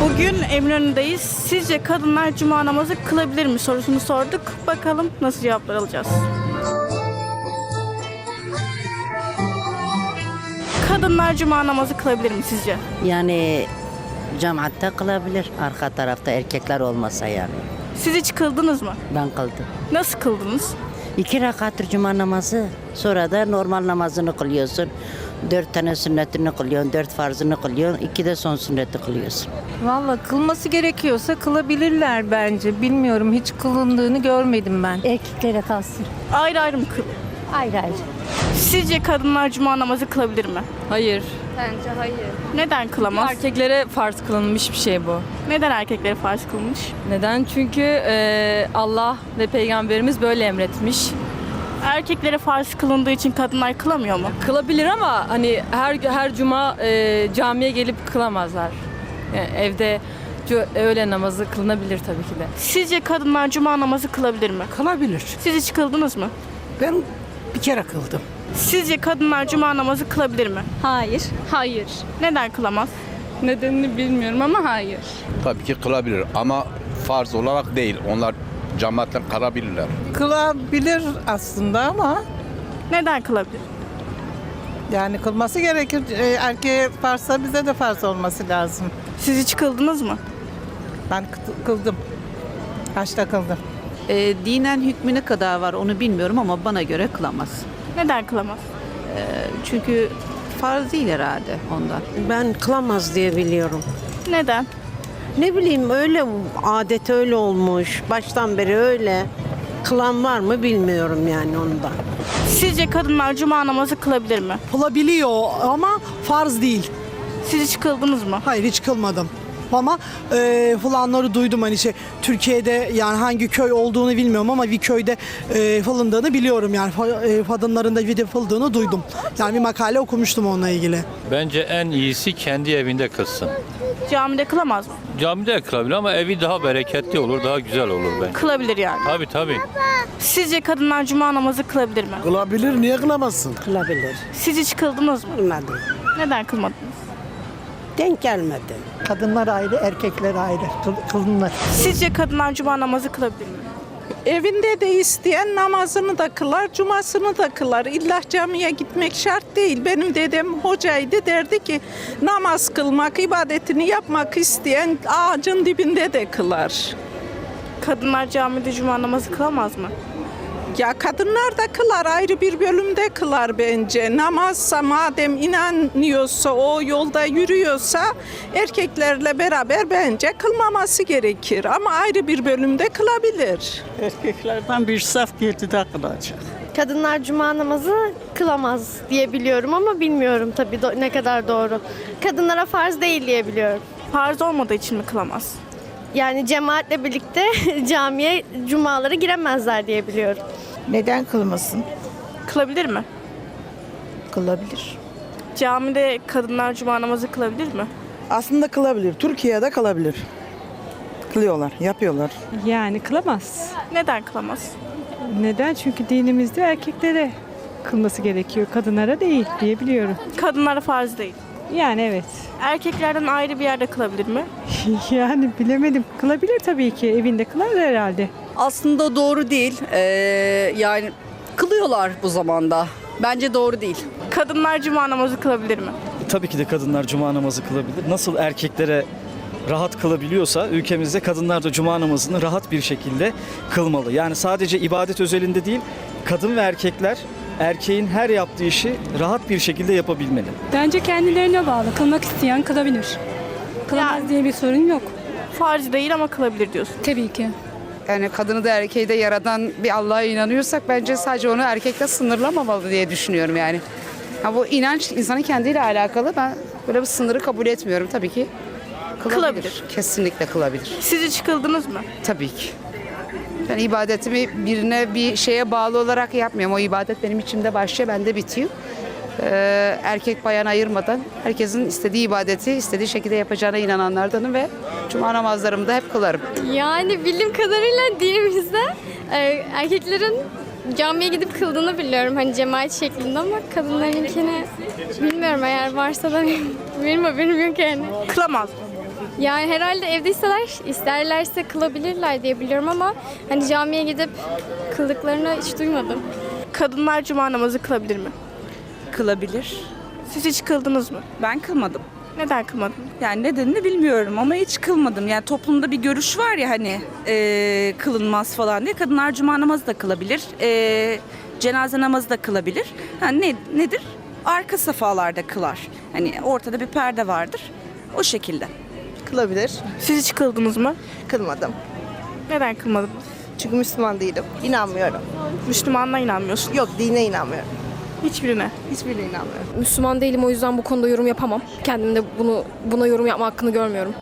Eminönü'ndeyiz. Sizce kadınlar cuma namazı kılabilir mi sorusunu sorduk. Bakalım nasıl cevaplar alacağız. Kadınlar cuma namazı kılabilir mi sizce? Yani cemaatte kılabilir arka tarafta erkekler olmasa yani. Siz hiç kıldınız mı? Ben kıldım. Nasıl kıldınız? İki rekattır cuma namazı. Sonra da normal namazını kılıyorsun. Dört tane sünnetini kılıyorsun, dört farzını kılıyorsun, iki de son sünneti kılıyorsun. Valla kılması gerekiyorsa kılabilirler bence. Bilmiyorum hiç kılındığını görmedim ben. Erkeklere kalsın. Ayrı ayrı mı kıl? Ayrı ayrı. Sizce kadınlar cuma namazı kılabilir mi? Hayır. Bence hayır. Neden kılamaz? Erkeklere farz kılınmış bir şey bu. Neden erkeklere farz kılmış? Neden? Çünkü e, Allah ve peygamberimiz böyle emretmiş. Erkeklere farz kılındığı için kadınlar kılamıyor mu? Kılabilir ama hani her her cuma e, camiye gelip kılamazlar. Yani evde cu- öğle namazı kılınabilir tabii ki de. Sizce kadınlar cuma namazı kılabilir mi? Kılabilir. Siz hiç kıldınız mı? Ben bir kere kıldım. Sizce kadınlar cuma namazı kılabilir mi? Hayır. Hayır. Neden kılamaz? Nedenini bilmiyorum ama hayır. Tabii ki kılabilir ama farz olarak değil. Onlar cemaatle kılabilirler. Kılabilir aslında ama Neden kılabilir? yani kılması gerekir. Ee, Erkeğe farsa bize de farz olması lazım. Siz hiç kıldınız mı? Ben kı- kıldım. Kaçta kıldım? E, dinen hükmü ne kadar var onu bilmiyorum ama bana göre kılamaz. Neden kılamaz? Çünkü farz değil herhalde ondan. Ben kılamaz diye biliyorum. Neden? Ne bileyim öyle adet öyle olmuş. Baştan beri öyle. Kılan var mı bilmiyorum yani ondan. Sizce kadınlar cuma namazı kılabilir mi? Kılabiliyor ama farz değil. Siz hiç kıldınız mı? Hayır hiç kılmadım. Ama e, falanları duydum hani şey Türkiye'de yani hangi köy olduğunu bilmiyorum ama bir köyde e, fılındığını biliyorum yani e, kadınların da video fıldığını duydum. Yani bir makale okumuştum onunla ilgili. Bence en iyisi kendi evinde kılsın. Camide kılamaz mı? Camide de kılabilir ama evi daha bereketli olur, daha güzel olur bence. Kılabilir yani. Tabii tabii. Sizce kadınlar cuma namazı kılabilir mi? Kılabilir niye kılamazsın? Kılabilir. Siz hiç kıldınız mı? Kılmadım. Neden kılmadınız? Denk gelmedi. Kadınlar ayrı, erkekler ayrı. Kılınlar. Sizce kadınlar cuma namazı kılabilir mi? Evinde de isteyen namazını da kılar, cumasını da kılar. İlla camiye gitmek şart değil. Benim dedem hocaydı derdi ki namaz kılmak, ibadetini yapmak isteyen ağacın dibinde de kılar. Kadınlar camide cuma namazı kılamaz mı? Ya kadınlar da kılar ayrı bir bölümde kılar bence. Namazsa madem inanıyorsa o yolda yürüyorsa erkeklerle beraber bence kılmaması gerekir. Ama ayrı bir bölümde kılabilir. Erkeklerden bir saf girdi kılacak. Kadınlar cuma namazı kılamaz diye biliyorum ama bilmiyorum tabii ne kadar doğru. Kadınlara farz değil diye biliyorum. Farz olmadığı için mi kılamaz? Yani cemaatle birlikte camiye cumalara giremezler diye biliyorum. Neden kılmasın? Kılabilir mi? Kılabilir. Camide kadınlar cuma namazı kılabilir mi? Aslında kılabilir. Türkiye'de kılabilir. Kılıyorlar, yapıyorlar. Yani kılamaz. Neden kılamaz? Neden? Çünkü dinimizde erkeklere kılması gerekiyor. Kadınlara değil diye biliyorum. Kadınlara farz değil. Yani evet. Erkeklerden ayrı bir yerde kılabilir mi? yani bilemedim. Kılabilir tabii ki. Evinde kılar herhalde. Aslında doğru değil. Ee, yani kılıyorlar bu zamanda. Bence doğru değil. Kadınlar cuma namazı kılabilir mi? Tabii ki de kadınlar cuma namazı kılabilir. Nasıl erkeklere rahat kılabiliyorsa ülkemizde kadınlar da cuma namazını rahat bir şekilde kılmalı. Yani sadece ibadet özelinde değil, kadın ve erkekler erkeğin her yaptığı işi rahat bir şekilde yapabilmeli. Bence kendilerine bağlı. Kılmak isteyen kılabilir. Kılamaz diye bir sorun yok. Farz değil ama kılabilir diyorsun. Tabii ki. Yani kadını da erkeği de yaradan bir Allah'a inanıyorsak bence sadece onu erkekle sınırlamamalı diye düşünüyorum yani. Ha, bu inanç insanın kendiyle alakalı. Ben böyle bir sınırı kabul etmiyorum tabii ki. Kılabilir. Kesinlikle kılabilir. Siz hiç kıldınız mı? Tabii ki. Ben ibadetimi birine bir şeye bağlı olarak yapmıyorum. O ibadet benim içimde başlıyor, bende bitiyor. Ee, erkek bayan ayırmadan herkesin istediği ibadeti istediği şekilde yapacağına inananlardanım ve cuma namazlarımı da hep kılarım. Yani bildiğim kadarıyla dinimizde e, erkeklerin camiye gidip kıldığını biliyorum. Hani cemaat şeklinde ama kadınlarınkini bilmiyorum eğer varsa da benim haberim yok yani. Kılamaz? Yani herhalde evde isterler, isterlerse kılabilirler diye biliyorum ama hani camiye gidip kıldıklarını hiç duymadım. Kadınlar cuma namazı kılabilir mi? Kılabilir. Siz hiç kıldınız mı? Ben kılmadım. Neden kılmadınız? Yani nedenini bilmiyorum ama hiç kılmadım. Yani toplumda bir görüş var ya hani e, kılınmaz falan diye. Kadınlar cuma namazı da kılabilir. E, cenaze namazı da kılabilir. Ha, ne, nedir? Arka safhalarda kılar. Hani ortada bir perde vardır. O şekilde. Kılabilir. Siz hiç kıldınız mı? Kılmadım. Neden kılmadınız? Çünkü Müslüman değilim. İnanmıyorum. Müslümanla inanmıyorsun. Yok dine inanmıyorum. Hiçbirine. Hiçbirine inanmıyorum. Müslüman değilim o yüzden bu konuda yorum yapamam. Kendimde bunu buna yorum yapma hakkını görmüyorum.